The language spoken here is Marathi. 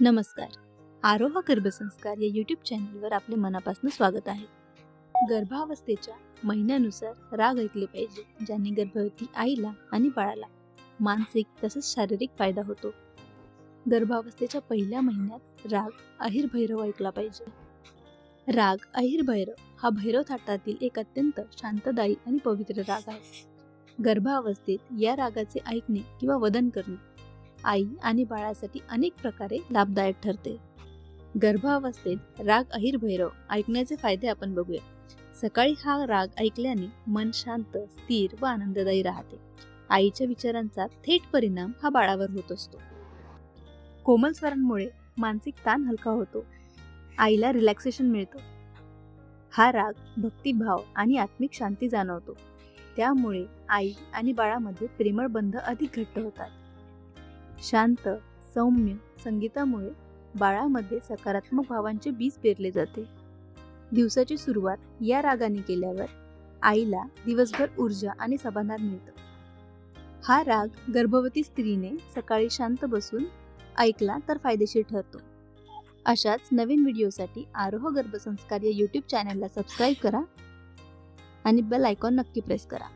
नमस्कार. आरोह गर्भसंस्कार या यूट्यूब चॅनलवर आपले मनापासून स्वागत आहे. गर्भावस्थेच्या महिन्यानुसार राग ऐकले पाहिजे ज्याने गर्भवती आईला आणि बाळाला मानसिक तसेच शारीरिक फायदा होतो. गर्भावस्थेच्या पहिल्या महिन्यात राग अहिर भैरव ऐकला पाहिजे. राग अहिर भैरव हा भैरव थाटातील एक अत्यंत शांतदायी आणि पवित्र राग आहे. गर्भावस्थेत या रागाचे ऐकणे किंवा वदन करणे आई आणि बाळासाठी अनेक प्रकारे लाभदायक ठरते. गर्भावस्थेत राग अहिर भैरव ऐकण्याचे फायदे आपण बघूया. सकाळी हा राग ऐकल्याने मन शांत स्थिर व आनंददायी राहते. आईच्या विचारांचा थेट परिणाम हा बाळावर होत असतो. कोमल स्वरांमुळे मानसिक ताण हलका होतो. आईला रिलॅक्सेशन मिळतं. हा राग भक्तिभाव आणि आत्मिक शांती जाणवतो. त्यामुळे आई आणि बाळामध्ये प्रेमळ बंध अधिक घट्ट होतात. शांत सौम्य संगीतामुळे बाळामध्ये सकारात्मक भावांचे बीज पेरले जाते. दिवसाची सुरुवात या रागाने केल्यावर आईला दिवसभर ऊर्जा आणि समाधान मिळतं. हा राग गर्भवती स्त्रीने सकाळी शांत बसून ऐकला तर फायदेशीर ठरतो. अशाच नवीन व्हिडिओसाठी आरोह गर्भसंस्कार या यूट्यूब चॅनलला सबस्क्राईब करा आणि बेल आयकॉन नक्की प्रेस करा.